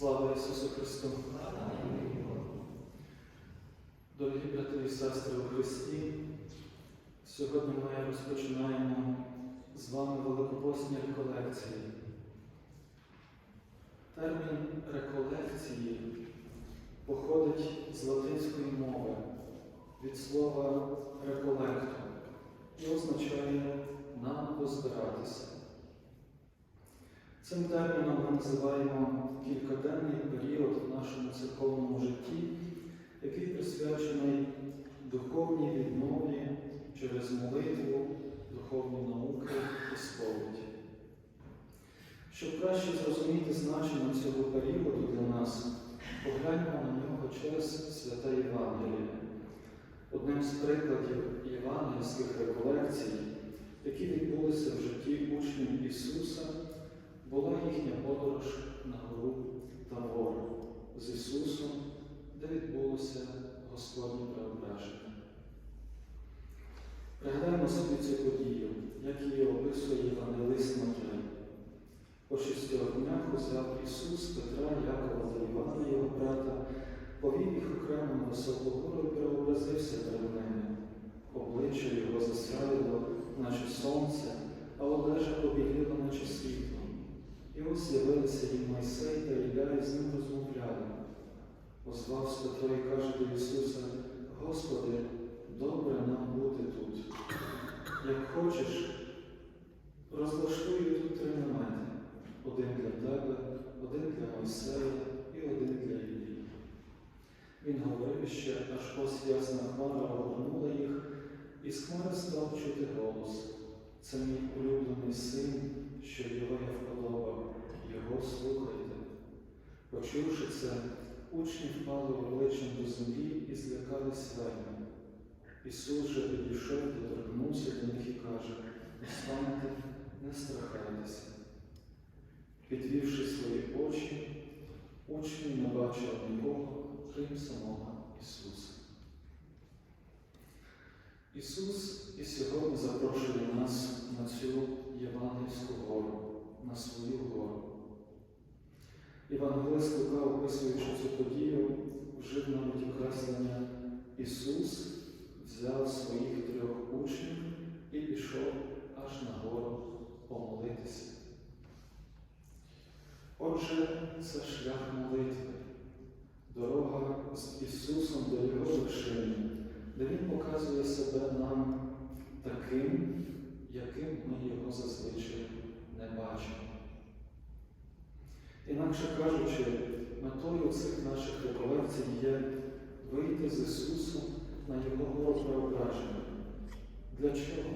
Слава Ісусу Христу! Дорогі брати і сестри у Христі, сьогодні ми розпочинаємо з вами великопосні реколекції. Термін реколекції походить з латинської мови від слова реколекто і означає нам позбиратися. Цим терміном ми називаємо кількаденний період в нашому церковному житті, який присвячений духовній віднові через молитву, духовні науки і сповіді. Щоб краще зрозуміти значення цього періоду для нас, погляньмо на нього через святе Євангеліє. Одним з прикладів євангельських реколекцій, які відбулися в житті учнів Ісуса, була їхня подорож на гору Тавор з Ісусом, де відбулося Господнє преображення. Пригадаємо собі цю подію, як її описує Євангелист Матвій. По шістьох днях узяв Ісус Петра, Якова та Івана, його брата, повів їх окремо на високу гору і преобразився перед ними. Обличчя його засяяло, наче сонце, а одежа побіліла, наче світло. І ось з'явилися їм Мойсей та Ілля з ним розмовляли. Озвався Петро і каже до Ісуса, Господи, добре нам бути тут. Як хочеш, розлаштую тут три намети. Один для тебе, один для Мойсея і один для Іллі. Він говорив ще, аж ось ясна хмара огорнула їх, і з хмари став чути голос. Це мій улюблений син, що його я вподобав, його слухайте. Почувши це, учні впали обличчям до землі і злякались вельми. Ісус же підійшов, доторкнувся до них і каже, встаньте, не страхайтеся. Підвівши свої очі, учні не бачили нікого, крім самого Ісуса. Ісус і сьогодні запрошує нас на цю Євангельську гору, на свою гору. Євангелист Лука, описуючи цю подію, вжив навіть окреслення Ісус взяв своїх трьох учнів і пішов аж на гору помолитися. Отже, це шлях молитви, дорога з Ісусом до Його вершини, де Він показує себе нам таким, яким ми його зазвичай не бачимо. Інакше кажучи, метою цих наших реколекцій є вийти з Ісусом на Його преображення. Для чого?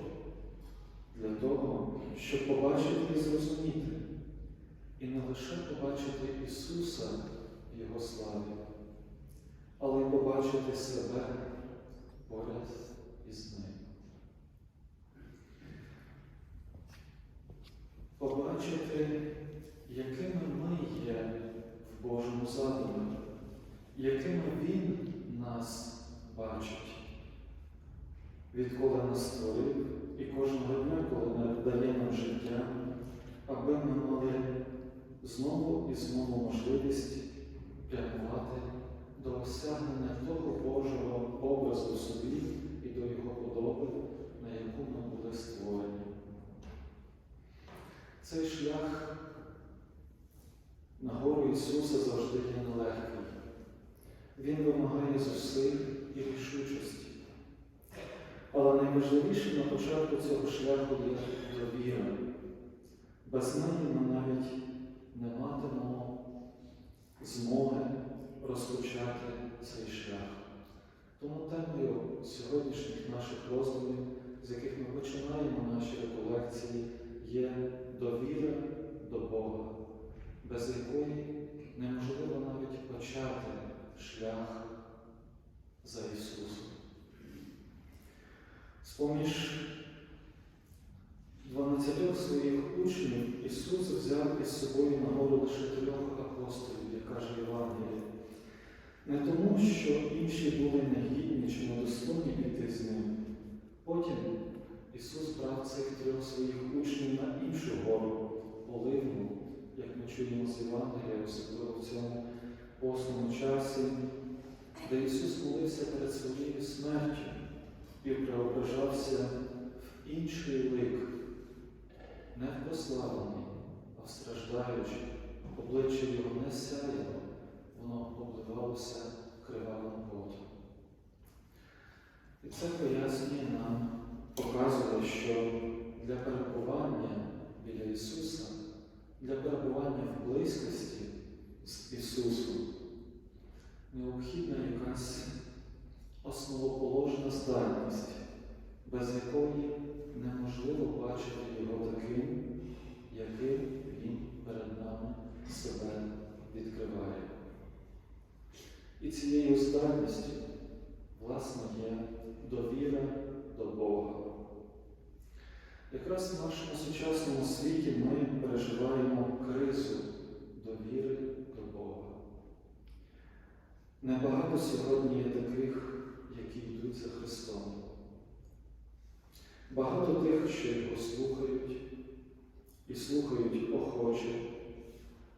Для того, щоб побачити і зрозуміти. І не лише побачити Ісуса в Його славі, але й побачити себе поряд із Ним. Побачити, якими ми є в Божому задумі, якими Він нас бачить. Відколи нас створив і кожного дня, коли дає нам життя, аби ми мали знову і знову можливість прямувати до осягнення того Божого образу собі і до Його подоби, на яку ми були створені. Цей шлях на гору Ісуса завжди є нелегкий. Він вимагає зусиль і рішучості. Але найважливіше на початку цього шляху є довіра. Без неї ми навіть не матимемо змоги розпочати цей шлях. Тому темою сьогоднішніх наших роздумів, з яких ми починаємо наші реколекції, є довіра до Бога, без якої неможливо навіть почати шлях за Ісусом. З-поміж дванадцятьох своїх учнів Ісус взяв із собою на гору лише трьох апостолів, як каже Євангеліє. Не тому, що інші були негідні чи недостойні піти з ним. Потім Ісус брав цих трьох своїх учнів на іншу гору, Оливну, як ми чуємо з Євангелія, особливо в цьому постному часі, де Ісус молився перед своєю смертю і преображався в інший лик, не в прославлений, а в страждаючий, обличчя його не сяяло, воно обливалося кривавим потом. І це пояснює нам, показує, що для перебування біля Ісуса, для перебування в близькості з Ісусом необхідна якась основоположна здатність, без якої неможливо бачити Його таким, яким Він перед нами себе відкриває. І цією здатністю, власне, є довіра до Бога. Якраз в нашому сучасному світі ми переживаємо кризу довіри до Бога. Небагато сьогодні є таких, які йдуть за Христом. Багато тих, що його слухають і слухають охоче,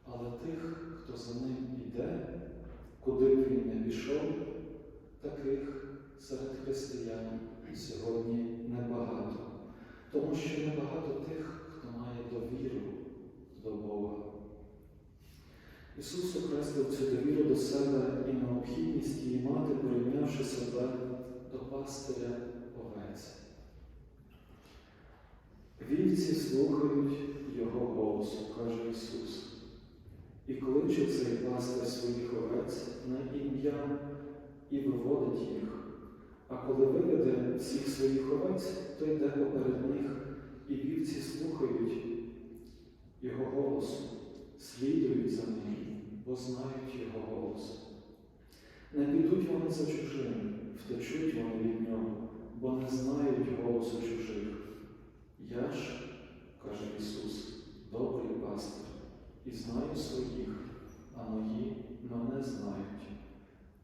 але тих, хто за ним йде, куди б він не пішов, таких серед християн сьогодні небагато. Тому що небагато тих, хто має довіру до Бога. Ісус окреслив цю довіру до себе і необхідність її мати, порівнявши себе до пастиря овець. Вівці слухають Його голосу, каже Ісус, і кличе цей пастир своїх овець на ім'я і виводить їх. А коли виведе всіх своїх овець, то йде поперед них, і вівці слухають Його голосу, слідують за ним, бо знають Його голос. Не підуть вони за чужим, втечуть вони від нього, бо не знають голосу чужих. Я ж, каже Ісус, добрий пастир, і знаю своїх, а мої мене знають.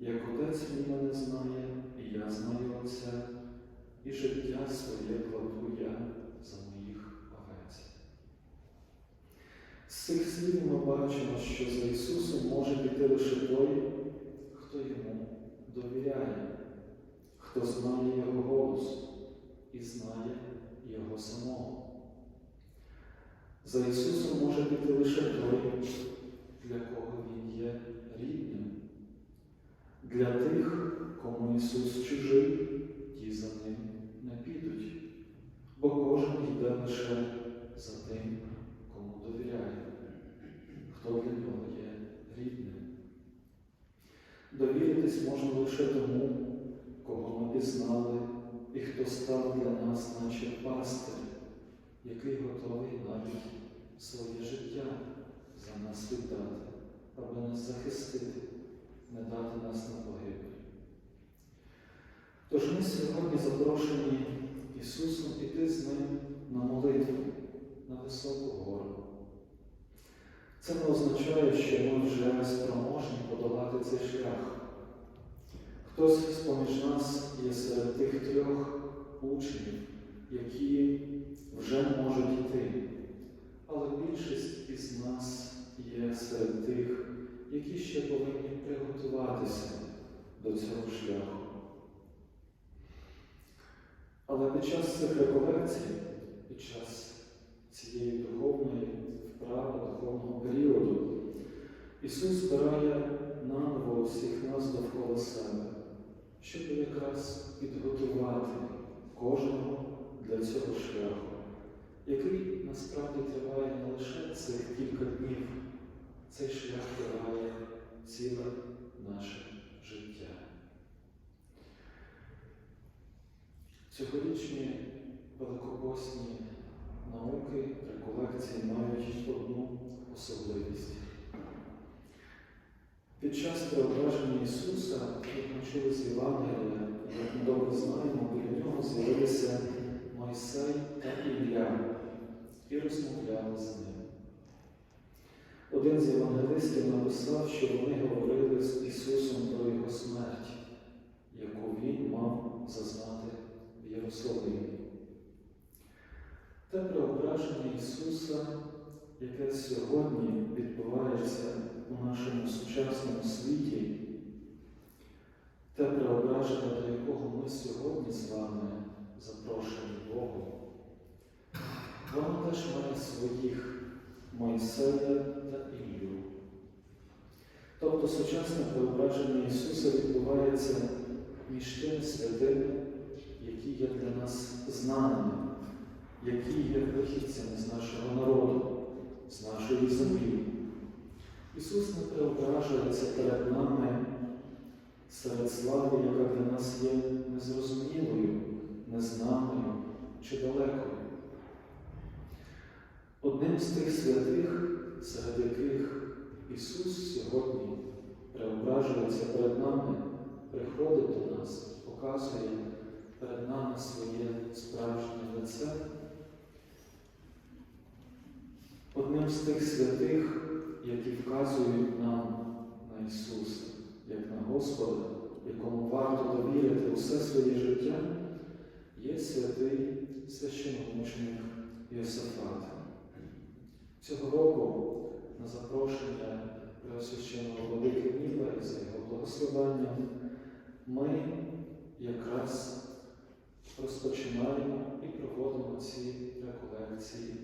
Як Отець мій мене знає, і я знаю Отця, і життя своє кладу я за моїх овець. З цих слів ми бачимо, що за Ісусом може піти лише той, хто йому довіряє, хто знає Його голос і знає Його самого. За Ісусом може піти лише той, для кого Він є рідним. Для тих, кому Ісус чужий, ті за ним не підуть, бо кожен йде лише за тим, кому довіряє, хто для нього є рідним. Довіритись можна лише тому, кого ми пізнали і хто став для нас, наче пастир, який готовий навіть своє життя за нас віддати, аби нас захистити не дати нас на погибель. Тож ми сьогодні запрошені Ісусом піти з Ним на молитву, на високу гору. Це не означає, що ми вже спроможні подолати цей шлях. Хтось з-поміж нас є серед тих трьох учнів, які вже можуть йти, але більшість із нас є серед тих, які ще повинні приготуватися до цього шляху. Але під час цих реколекцій, під час цієї духовної вправи, духовного періоду, Ісус збирає наново всіх нас довкола себе, щоб якраз підготувати кожного для цього шляху, який насправді триває не лише цих кілька днів. Цей шлях триває ціле наше життя. Цьогорічні великопосні науки, реколекції мають одну особливість. Під час преображення Ісуса, як ми чули з Євангелія, як ми добре знаємо, біля нього з'явилися Мойсей та Ілля і розмовляли з ним. Один з євангелистів написав, що вони говорили з Ісусом про Його смерть, яку Він мав зазнати в Єрусалимі. Те преображення Ісуса, яке сьогодні відбувається у нашому сучасному світі, те преображення, до якого ми сьогодні з вами запрошені Богом, воно теж має своїх Мойсея та Ілью. Тобто сучасне преображення Ісуса відбувається між тими святими, які є для нас знаними, які є вихідцями з нашого народу, з нашої землі. Ісус не преображується перед нами серед слави, яка для нас є незрозумілою, незнаною чи далекою. Одним з тих святих, серед яких Ісус сьогодні преображується перед нами, приходить до нас, показує перед нами своє справжнє лице. Одним з тих святих, які вказують нам на Ісуса, як на Господа, якому варто довірити усе своє життя, є святий священомученик Йосифат. Цього року на запрошення Преосвященого Владики Ніла і за його благословенням ми якраз розпочинаємо і проводимо ці реколекції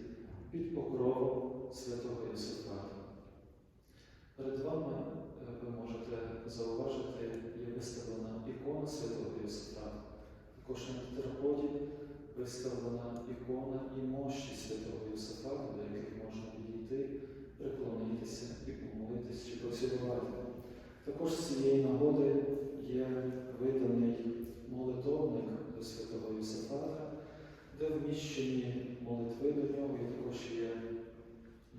під покровом святого Йосифата. Перед вами е, ви можете зауважити, є виставлена ікона святого Йосифата. Також на тераході виставлена ікона і мощі святого Йосифата, до яких можна підійти, приклонитися і помолитися чи поцілувати. Також з цієї нагоди є виданий молитовник до святого Йосифата, де вміщені молитви до нього, і також є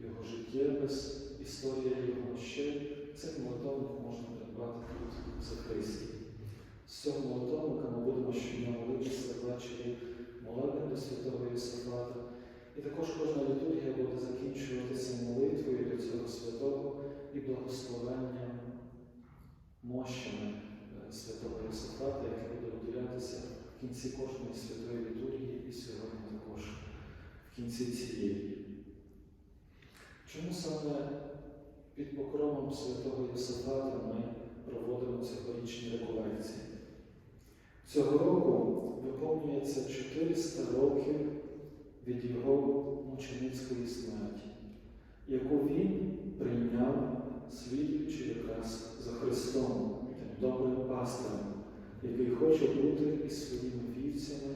його життєпис, історія його мощей. Цей молитовник можна придбати тут за Христі. З цього молитовника ми будемо щодня молитися ввечері молебен до святого Йосифата. І також кожна літургія буде закінчуватися молитвою до цього святого і благословенням мощами е, святого Йосифата, яке буде виділятися в кінці кожної святої літургії і сьогодні також в кінці цієї. Чому саме під покровом святого Йосифата ми проводимо цьогорічні реколекції? Цього року виповнюється 400 років від його мученицької смерті, яку він прийняв, слідуючи якраз за Христом, тим добрим пастирем, який хоче бути із своїми вівцями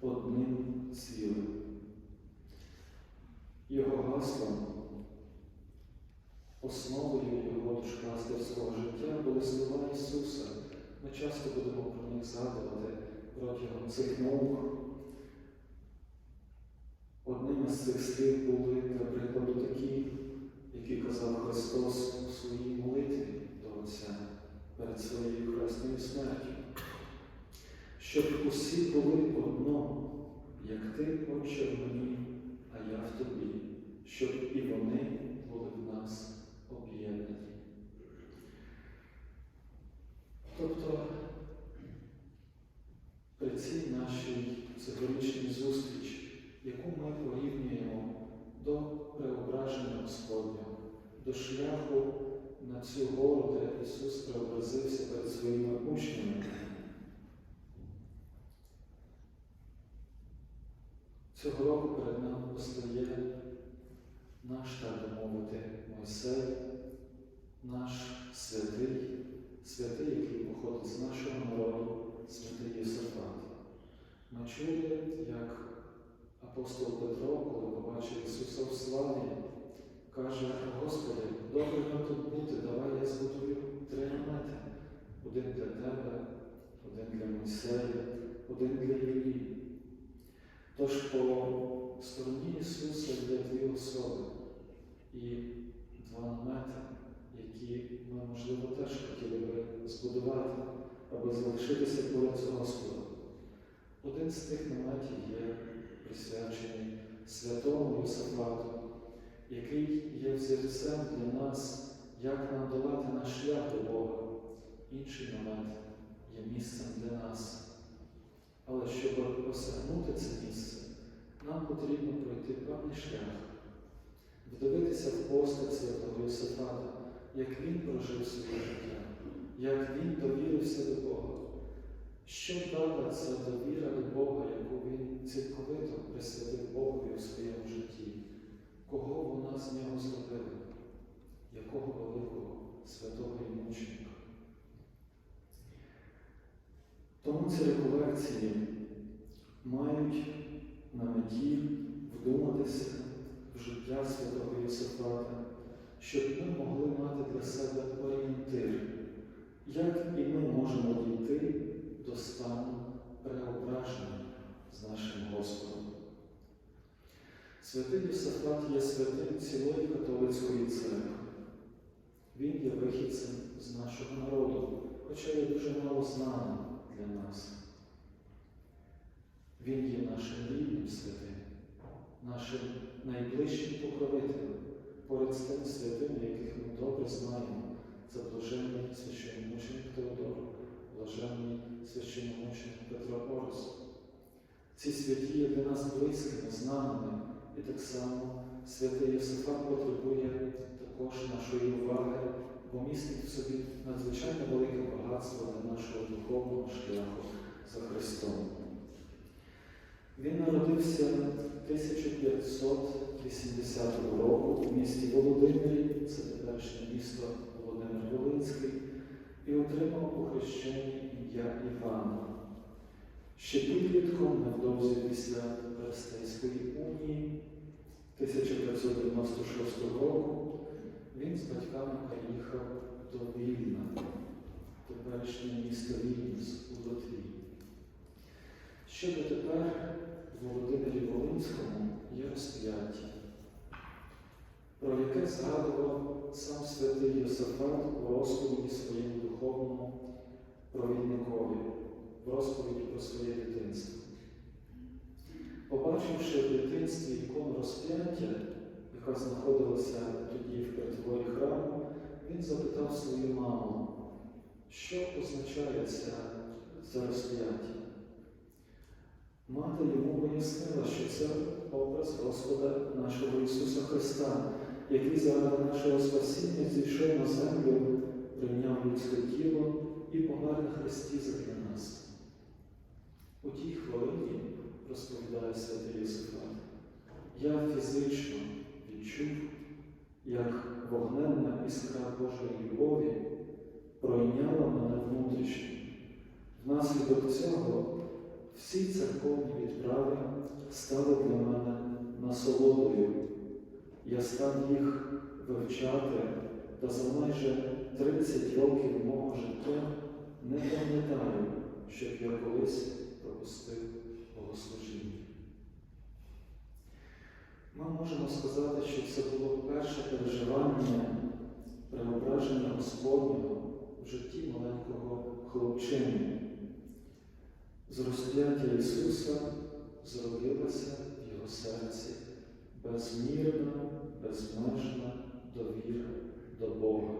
одним цілим. Його гаслом, основою його душпастерського життя були слова Ісуса. Ми часто будемо про них згадувати протягом цих наук. Одним із цих слів були, для прикладу, такі, які казав Христос у своїй молитві до Отця перед своєю хресною смертю. Щоб усі були одно, як ти, Отче, в мені, а я в тобі, щоб і вони були в нас об'єднані. Тобто при цій нашій цьогорічній зустрічі, яку ми порівнюємо до преображення Господнього, до шляху на цю гору, де Ісус преобразився перед своїми учнями. Цього року перед нами постає наш, так би мовити, Мойсей, наш святий, святий, який походить з нашого народу, святий Єсифат. Ми чули, як апостол Петро, коли побачив Ісуса в славі, каже, Господи, добре нам тут бути, давай я збудую три намети. Один для Тебе, один для Мойсея, один для Іллі. Тож по стороні Ісуса є дві особи і два намети, які ми, можливо, теж хотіли би збудувати, аби залишитися поряд з Господом. Один з тих наметів є присвячений святому Йосифату, який є взірцем для нас, як нам долати наш шлях до Бога. Інший намет є місцем для нас. Але щоб осягнути це місце, нам потрібно пройти певний шлях, вдивитися в постать святого Йосифата, як він прожив своє життя, як він довірився до Бога. Що дала ця довіра до Бога, яку він цілковито присвятив Богові у своєму житті? Кого вона з нього зробила? Якого великого святого і мученика? Тому ці реколекції мають на меті вдуматися життя святого Йосифата, щоб ми могли мати для себе орієнтир, як і ми можемо дійти до стану преображення з нашим Господом. Святий Йосифат є святим цілої католицької церкви. Він є вихідцем з нашого народу, хоча є дуже мало знаним для нас. Він є нашим рідним святим, нашим найближчим покровителем, поряд з тим святим, яких ми добре знаємо, це блаженний священномученик Теодор, блаженний священномученик Петро Орос. Ці святі є для нас близькими, знаними, і так само святий Йосифат потребує також нашої уваги, бо містить в собі надзвичайно велике багатство для нашого духовного шляху за Христом. Він народився 1580 року в місті Володимирі, це теперішнє місто Володимир Волинський, і отримав у хрещенні ім'я Івана. Ще підлітком невдовзі після Перестейської унії 1596 року він з батьками приїхав до Вільна, теперішнє місто Вільнюс у Литві. Ще дотепер Володимирі Волинському є розп'яття, про яке згадував сам святий Йосифат у розповіді своєму духовному провідникові, в розповіді про своє дитинство. Побачивши в дитинстві ікону розп'яття, яка знаходилася тоді в притворі храму, він запитав свою маму, що означає це розп'яття. Мати йому пояснила, що це образ Господа нашого Ісуса Христа, який заради нашого спасіння зійшов на землю, прийняв людське тіло і помер на Христі задля нас. У тій хвилині, розповідає святий Йосифат, я фізично відчув, як вогненна іскра Божої любові пройняла мене внутрішньо. Внаслідок цього всі церковні відправи стали для мене насолодою. Я став їх вивчати та за майже 30 років мого життя не пам'ятаю, щоб я колись пропустив богослужіння. Ми можемо сказати, що це було перше переживання преображення Господнього в житті маленького хлопчини. З розп'яття Ісуса зродилася в Його серці безмірна, безмежна довіра до Бога,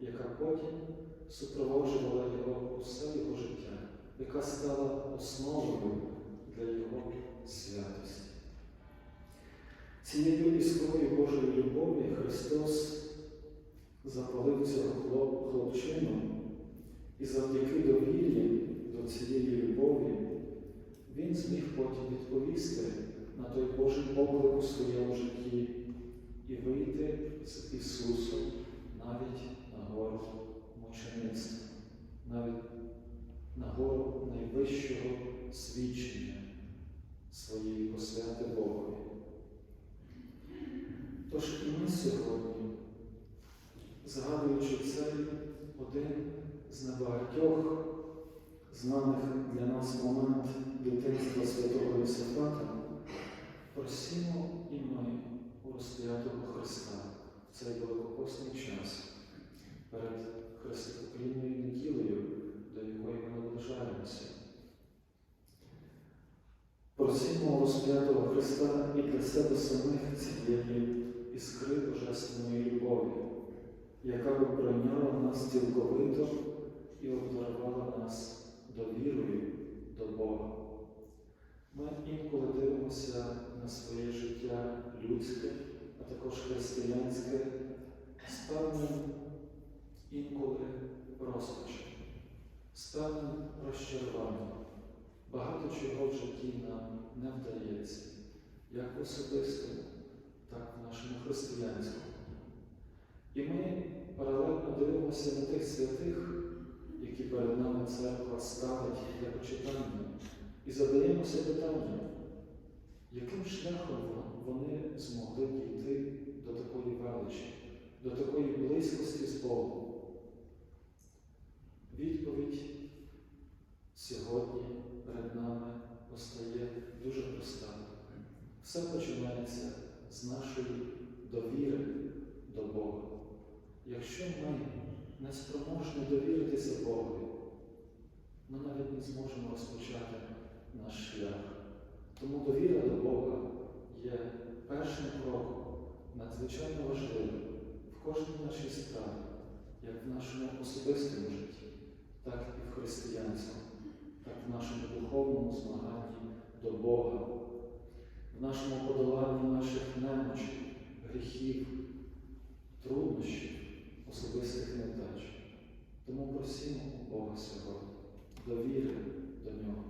яка потім супроводжувала Його усе Його життя, яка стала основою для Його святості. Цією іскрою Божої любові Христос запалив цього хлопчину і завдяки довірі до цієї любові він зміг потім відповісти на той Божий поклик у своєму житті і вийти з Ісусом навіть на гору мучеництва, навіть на гору найвищого свідчення своєї посвяти Богові. Тож і ми сьогодні, згадуючи цей один з небагатьох знаних для нас момент дитинства святого Йосифата, просимо і ми у розп'ятого Христа в цей великопосний час перед Христопоклінною неділею, до якої ми наближаємося. Просимо у розп'ятого Христа і для себе самих цієї іскри Божественної любові, яка би пройняла нас цілковито і обдарувала нас довірою до Бога. Ми інколи дивимося на своє життя людське, а також християнське з певним розпачем, з певним розчаруванням. Багато чого в житті нам не вдається, як в особистому, так і в нашому християнському. І ми паралельно дивимося на тих святих, які перед нами церква ставить для почитання, і задаємося питанням, яким шляхом вони змогли дійти до такої величі, до такої близькості з Богом. Відповідь сьогодні перед нами постає дуже проста. Все починається з нашої довіри до Бога. Якщо ми не спроможні довіритися Богові, ми навіть не зможемо розпочати наш шлях. Тому довіра до Бога є першим кроком, надзвичайно важливим в кожній нашій справі, як в нашому особистому житті, так і в християнському, так і в нашому духовному змаганні до Бога, в нашому подоланні наших немочей, гріхів, труднощів, особистих невдач. Тому просимо у Бога сьогодні, довіри до Нього.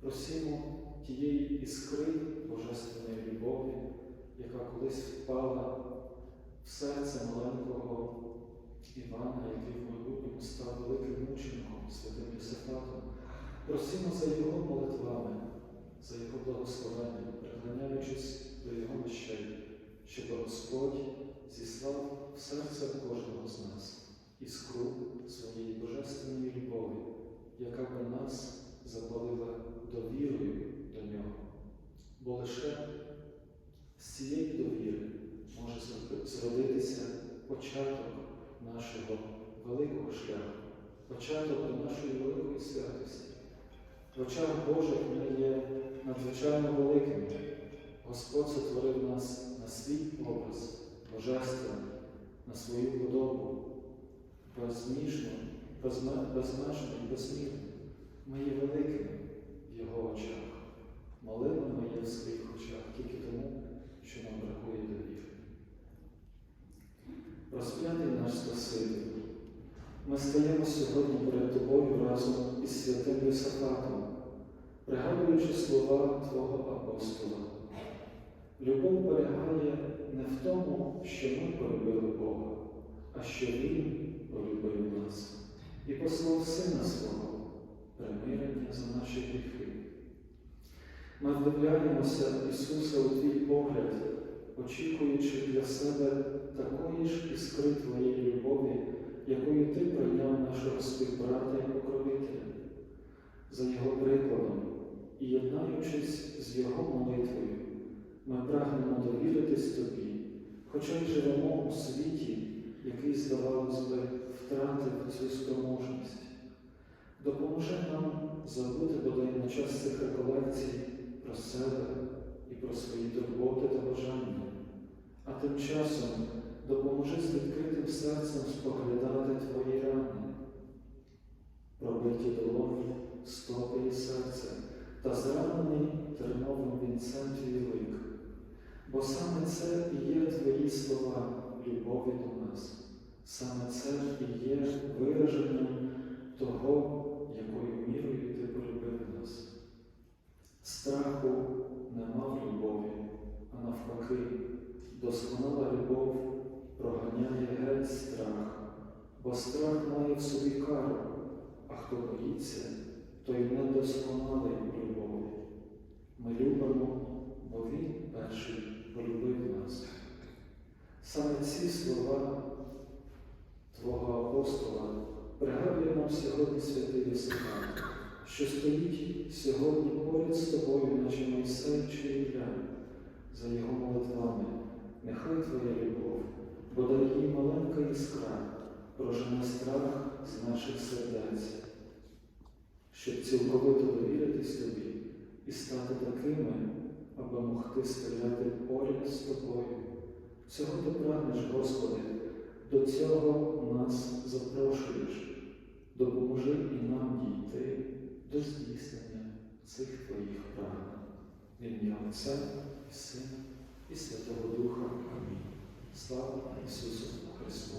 Просимо тієї іскри Божественної любові, яка колись впала в серце маленького Івана, який в майбутньому став великим мучеником, святим Йосифатом. Просимо за його молитвами, за його благословенням, пригляняючись до його мощей, щоб Господь зіслав в серце кожного з нас іскру своєї божественної любові, яка би нас запалила довірою до нього. Бо лише з цієї довіри може зродитися початок нашого великого шляху, початок нашої великої святості. В очах Божих ми є надзвичайно великими. Господь сотворив нас на свій образ, божественний, на свою подобу, безміжну, безме- безмежну і безмірну. Ми є великими в Його очах. Малими ми є в своїх очах тільки тому, що нам бракує довіри. Розп'ятий наш Спаситель, ми стаємо сьогодні перед Тобою разом із святим Йосафатом, пригадуючи слова Твого апостола. Любов полягає не в тому, що ми полюбили Бога, а що Він полюбив нас і послав Сина свого примирення за наші гріхи. Ми вдивляємося Ісуса у твій погляд, очікуючи для себе такої ж іскри Твоєї любові, якою Ти прийняв нашого співбрата і покровителя, за Його прикладом і єднаючись з Його молитвою, ми прагнемо довіритись Тобі, хоча й живемо у світі, який, здавалось би, втратив цю спроможність. Допоможи нам забути бодай на час цих реколекцій про себе і про свої турботи та бажання, а тим часом допоможи з відкритим серцем споглядати Твої рани, пробиті долоні, стопи і серце та зранений терновим вінцем твій лик. Бо саме це і є Твої слова любові до нас, саме це і є вираженням того, якою мірою ти полюбив нас. Страху нема в любові, а навпаки, досконала любов проганяє геть страх, бо страх має в собі кару, а хто боїться, той недосконалий у любові. Ми любимо, бо Він перший полюбив нас. Саме ці слова Твого апостола пригадує нам сьогодні святий Єсифат, що стоїть сьогодні поряд з тобою, наче Мойсей чи Ілля, за його молитвами. Нехай Твоя любов, бодай їй маленька іскра, прожене страх з наших сердець, щоб цілковито довіритись тобі і стати такими, аби могти стояти поряд з тобою. Цього ти прагнеш, Господи, до цього нас запрошуєш. Допоможи і нам дійти до здійснення цих Твоїх прагнень. В ім'я Отця і Сина і Святого Духа. Амінь. Слава Ісусу Христу!